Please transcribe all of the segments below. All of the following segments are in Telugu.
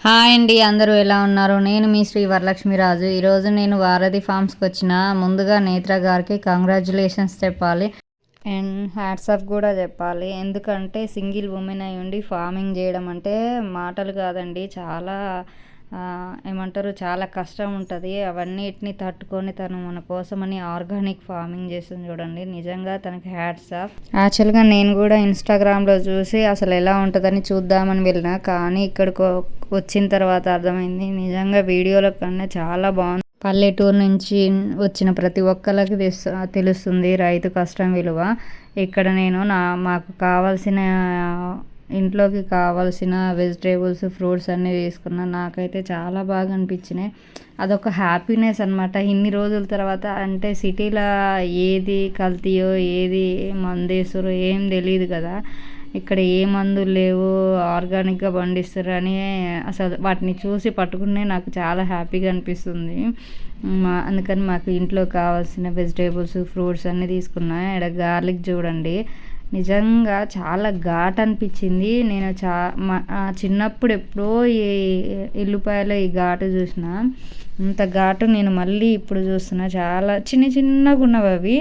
హాయ్ అండి అందరూ ఎలా ఉన్నారు? నేను మీ శ్రీ వరలక్ష్మిరాజు. ఈరోజు నేను వారధి ఫార్మ్స్కి వచ్చిన ముందుగా నేత్ర గారికి కంగ్రాచులేషన్స్ చెప్పాలి అండ్ హ్యాట్సాప్ కూడా చెప్పాలి. ఎందుకంటే సింగిల్ ఉమెన్ అయి ఉండి ఫార్మింగ్ చేయడం అంటే మాటలు కాదండి చాలా ఏమంటారు చాలా కష్టం ఉంటుంది. అవన్నిటిని తట్టుకొని తను మన కోసమని ఆర్గానిక్ ఫార్మింగ్ చేస్తుంది చూడండి. నిజంగా తనకి హ్యాట్స్ ఆఫ్. యాక్చువల్గా నేను కూడా ఇన్స్టాగ్రామ్లో చూసి అసలు ఎలా ఉంటుందని చూద్దామని వెళ్ళిన కానీ ఇక్కడికి వచ్చిన తర్వాత అర్థమైంది నిజంగా వీడియోల కన్నా చాలా బాగుంది. పల్లెటూరు నుంచి వచ్చిన ప్రతి ఒక్కరికి తెలుస్తుంది రైతు కష్టం విలువ. ఇక్కడ నేను నా మాకు కావాల్సిన ఇంట్లోకి కావాల్సిన వెజిటేబుల్స్ ఫ్రూట్స్ అన్నీ తీసుకున్నా నాకైతే చాలా బాగా అనిపించినాయి అదొక హ్యాపీనెస్ అనమాట ఇన్ని రోజుల తర్వాత అంటే సిటీలో ఏది కల్తీయో ఏది మందేస్తారో ఏం తెలియదు కదా. ఇక్కడ ఏ మందులు లేవు ఆర్గానిక్గా పండిస్తారు అని అసలు వాటిని చూసి పట్టుకునే నాకు చాలా హ్యాపీగా అనిపిస్తుంది. మా అందుకని మాకు ఇంట్లో కావాల్సిన వెజిటేబుల్స్ ఫ్రూట్స్ అన్నీ తీసుకున్నా. ఇక్కడ గార్లిక్ చూడండి. నిజంగా చాలా ఘాట్ అనిపించింది. నేను చా మా చిన్నప్పుడు ఎప్పుడో ఈ ఎల్లుపాయలో ఈ ఘాటు చూసిన అంత ఘాటు నేను మళ్ళీ ఇప్పుడు చూస్తున్నా. చాలా చిన్న చిన్నగా ఉన్నవి అవి.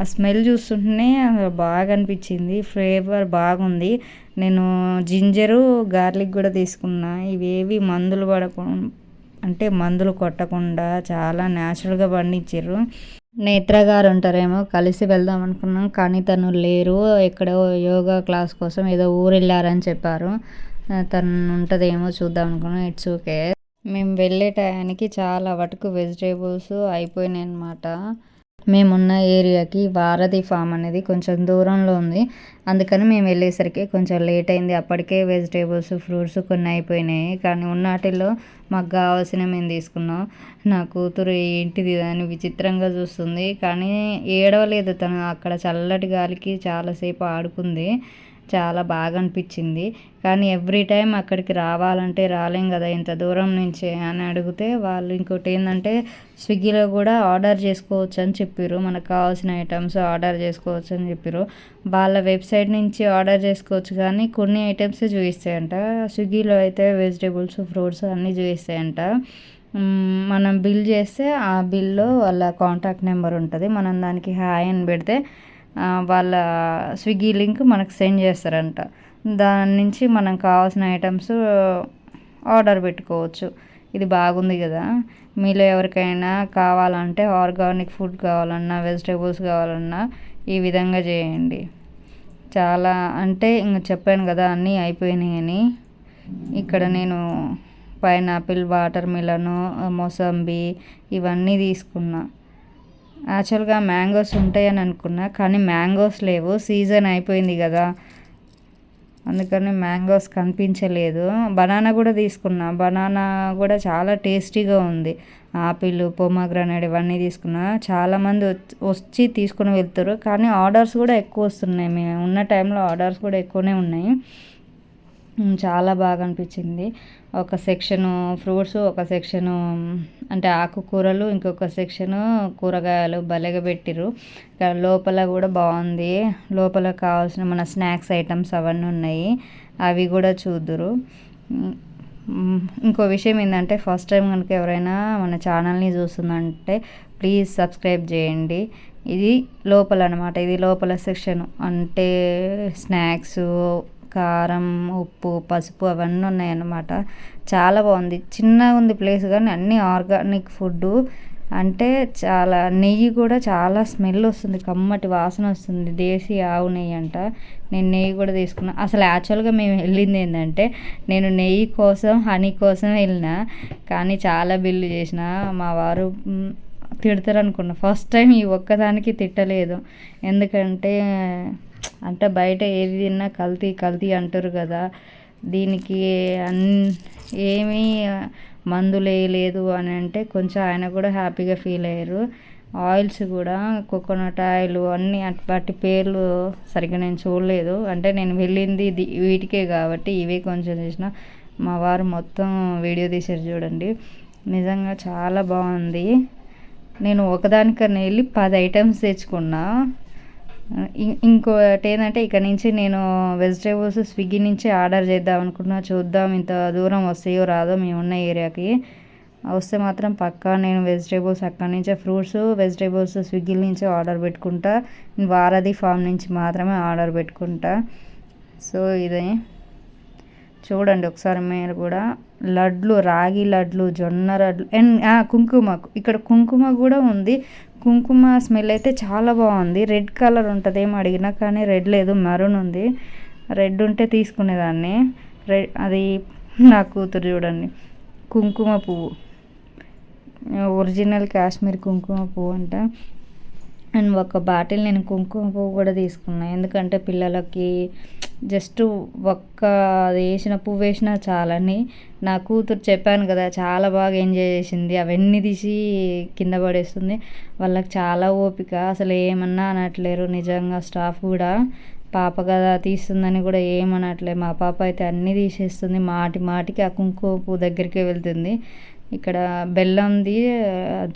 ఆ స్మెల్ చూస్తుంటేనే బాగా అనిపించింది. ఫ్లేవర్ బాగుంది. నేను జింజరు గార్లిక్ కూడా తీసుకున్నా. ఇవేవి మందులు పడకుండా అంటే మందులు కొట్టకుండా చాలా న్యాచురల్గా పండించారు నేత్ర గారు ఉంటారేమో కలిసి వెళ్దాం అనుకున్నాం కానీ తను లేరు. ఎక్కడో యోగా క్లాస్ కోసం ఏదో ఊరు వెళ్ళారని చెప్పారు. తను ఉంటుందేమో చూద్దాం అనుకున్నాం. It's okay. మేము వెళ్ళే టయానికి చాలా వటుకు వెజిటేబుల్స్ అయిపోయినాయి అనమాట మేమున్న ఏరియాకి వారధి ఫామ్ అనేది కొంచెం దూరంలో ఉంది. అందుకని మేము వెళ్ళేసరికి కొంచెం లేట్ అయింది. అప్పటికే వెజిటేబుల్స్ ఫ్రూట్స్ కొన్ని అయిపోయినాయి. కానీ ఉన్నటిలో మాకు కావాల్సిన మేము తీసుకున్నాం. నా కూతురు ఏంటిది అని విచిత్రంగా చూస్తుంది. కానీ ఏడవలేదు తను. అక్కడ చల్లటి గాలికి చాలాసేపు ఆడుకుంది. చాలా బాగా అనిపించింది కానీ ఎవ్రీ టైం అక్కడికి రావాలంటే రాలేం కదా ఇంత దూరం నుంచి అని అడిగితే వాళ్ళు ఇంకోటి ఏంటంటే స్విగ్గీలో కూడా ఆర్డర్ చేసుకోవచ్చు అని చెప్పారు మనకు కావాల్సిన ఐటమ్స్ ఆర్డర్ చేసుకోవచ్చు అని చెప్పారు వాళ్ళ వెబ్సైట్ నుంచి ఆర్డర్ చేసుకోవచ్చు కానీ కొన్ని ఐటమ్స్ చూపిస్తాయంట. స్విగ్గీలో అయితే వెజిటేబుల్స్ ఫ్రూట్స్ అన్నీ చూపిస్తాయంట. మనం బిల్ చేస్తే ఆ బిల్లో వాళ్ళ కాంటాక్ట్ నెంబర్ ఉంటుంది. మనం దానికి హాయ్ అని పెడితే వాళ్ళ స్విగ్గీ లింక్ మనకు సెండ్ చేస్తారంట. దాని నుంచి మనం కావాల్సిన ఐటమ్స్ ఆర్డర్ పెట్టుకోవచ్చు. ఇది బాగుంది కదా. మీలో ఎవరికైనా కావాలంటే ఆర్గానిక్ ఫుడ్ కావాలన్నా వెజిటేబుల్స్ కావాలన్నా ఈ విధంగా చేయండి. చాలా అంటే ఇంక చెప్పాను కదా అన్నీ అయిపోయినాయి అని. ఇక్కడ నేను పైనాపిల్ వాటర్ మిలను మొసంబి ఇవన్నీ తీసుకున్నా. యాక్చువల్గా మ్యాంగోస్ ఉంటాయని అనుకున్నా కానీ మ్యాంగోస్ లేవు. సీజన్ అయిపోయింది కదా. అందుకని మ్యాంగోస్ కనిపించలేదు. బనానా కూడా తీసుకున్నా. బనానా కూడా చాలా టేస్టీగా ఉంది. ఆపిల్ పొమాగ్రనేడ్ ఇవన్నీ తీసుకున్నా. చాలామంది వచ్చి తీసుకుని వెళ్తారు. కానీ ఆర్డర్స్ కూడా ఎక్కువ వస్తున్నాయి. మేము ఉన్న టైంలో ఆర్డర్స్ కూడా ఎక్కువనే ఉన్నాయి. చాలా బాగా అనిపించింది ఒక సెక్షను ఫ్రూట్స్ ఒక సెక్షను అంటే ఆకుకూరలు ఇంకొక సెక్షను కూరగాయలు భలేగా పెట్టిరు లోపల కూడా బాగుంది. లోపల కావాల్సిన మన స్నాక్స్ ఐటమ్స్ అవన్నీ ఉన్నాయి. అవి కూడా చూద్దురు. ఇంకో విషయం ఏంటంటే ఫస్ట్ టైం కనుక ఎవరైనా మన ఛానల్ని చూస్తుందంటే ప్లీజ్ సబ్స్క్రైబ్ చేయండి. ఇది లోపల అనమాట ఇది లోపల సెక్షన్. అంటే స్నాక్స్ కారం ఉప్పు పసుపు అవన్నీ ఉన్నాయన్నమాట. చాలా బాగుంది. చిన్నగా ఉంది ప్లేస్ కానీ అన్నీ ఆర్గానిక్ ఫుడ్ అంటే చాలా నెయ్యి కూడా చాలా స్మెల్ వస్తుంది. కమ్మటి వాసన వస్తుంది. దేశీ ఆవు నెయ్యి అంట. నేను నెయ్యి కూడా తీసుకున్నా. అసలు యాక్చువల్గా మేము వెళ్ళింది ఏంటంటే నేను నెయ్యి కోసం హనీ కోసం వెళ్ళిన. కానీ చాలా బిల్లు చేసిన. మా వారు తిడతారు అనుకున్నా ఫస్ట్ టైం ఈ ఒక్కదానికి తిట్టలేదు. ఎందుకంటే అంటే బయట ఏది తిన్నా కల్తీ కల్తీ అంటారు కదా. దీనికి అన్ ఏమీ మందులు వేయలేదు అని అంటే కొంచెం ఆయన కూడా హ్యాపీగా ఫీల్ అయ్యారు. ఆయిల్స్ కూడా కోకోనట్ ఆయిల్ అన్నీ వాటి పేర్లు సరిగ్గా నేను చూడలేదు. అంటే నేను వెళ్ళింది వీటికే కాబట్టి ఇవే కొంచెం చేసిన. మా వారు మొత్తం వీడియో తీసారు చూడండి. నిజంగా చాలా బాగుంది. నేను ఒకదానికన్నా వెళ్ళి పది ఐటమ్స్ తెచ్చుకున్నా. ఇంకోటి ఏంటంటే ఇక్కడ నుంచి నేను వెజిటేబుల్స్ స్విగ్గీ నుంచి ఆర్డర్ చేద్దాం అనుకున్నా. చూద్దాం ఇంత దూరం వస్తాయో రాదో మేము ఉన్న ఏరియాకి. వస్తే మాత్రం పక్కా నేను వెజిటేబుల్స్ అక్కడి నుంచే ఫ్రూట్స్ వెజిటేబుల్స్ స్విగ్గీ నుంచి ఆర్డర్ పెట్టుకుంటా. వారధి ఫామ్ నుంచి మాత్రమే ఆర్డర్ పెట్టుకుంటా. సో ఇదే. చూడండి ఒకసారి మీరు కూడా. లడ్లు రాగి లడ్లు జొన్న లడ్లు అండ్ కుంకుమ. ఇక్కడ కుంకుమ కూడా ఉంది. కుంకుమ స్మెల్ అయితే చాలా బాగుంది. రెడ్ కలర్ ఉంటుంది ఏమో అడిగినా కానీ రెడ్ లేదు మరూన్ ఉంది. రెడ్ ఉంటే తీసుకునేదాన్ని. రెడ్ అది నా కూతురు చూడండి. కుంకుమ పువ్వు. ఒరిజినల్ కాశ్మీర్ కుంకుమ పువ్వు అంట. అండ్ ఒక బాటిల్ నేను కుంకుమ పువ్వు కూడా తీసుకున్నాను ఎందుకంటే పిల్లలకి జస్ట్ ఒక్క అది వేసిన పువ్వు వేసినా చాలని. నా కూతురు చెప్పాను కదా చాలా బాగా ఎంజాయ్ చేసింది. అవన్నీ తీసి కింద పడేస్తుంది. వాళ్ళకి చాలా ఓపిక. అసలు ఏమన్నా అనట్లేరు. నిజంగా స్టాఫ్ కూడా పాప కదా తీస్తుందని కూడా ఏమనట్లే. మా పాప అయితే అన్నీ తీసేస్తుంది. మాటి మాటికి ఆ కుంకుమ పువ్వు దగ్గరికి వెళ్తుంది. ఇక్కడ బెల్లంది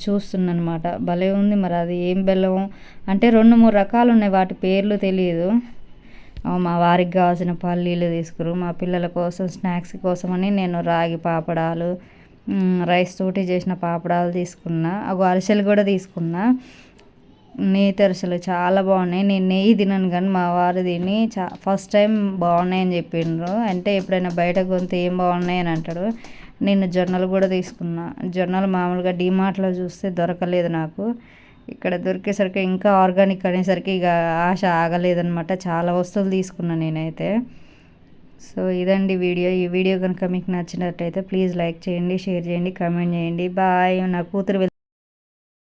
చూస్తున్నా అనమాట భలే ఉంది మరి. అది ఏం బెల్లం అంటే రెండు మూడు రకాలు ఉన్నాయి. వాటి పేర్లు తెలియదు. మా వారికి కావాల్సిన పల్లీలు తీసుకురు మా పిల్లల కోసం స్నాక్స్ కోసం అని నేను రాగి పాపడాలు రైస్ తోటి చేసిన పాపడాలు తీసుకున్నా. అగో అరిసెలు కూడా తీసుకున్నా. నెయ్యి తెరసలు చాలా బాగున్నాయి. నేను నెయ్యి తినను కానీ మా వారు తిని చా ఫస్ట్ టైం బాగున్నాయి అని చెప్పిండ్రు. అంటే ఎప్పుడైనా బయట కొంత ఏం బాగున్నాయి అని అంటాడు. నేను జొన్నలు కూడా తీసుకున్నా. జొన్నలు మామూలుగా డిమార్ట్లో చూస్తే దొరకలేదు నాకు. ఇక్కడ దొరికేసరికి ఇంకా ఆర్గానిక్ అనేసరికి ఇక ఆశ ఆగలేదనమాట చాలా వస్తువులు తీసుకున్నాను నేనైతే. సో ఇదండి వీడియో. ఈ వీడియో కనుక మీకు నచ్చినట్టయితే ప్లీజ్ లైక్ చేయండి షేర్ చేయండి కమెంట్ చేయండి. బాయ్. నా కూతురు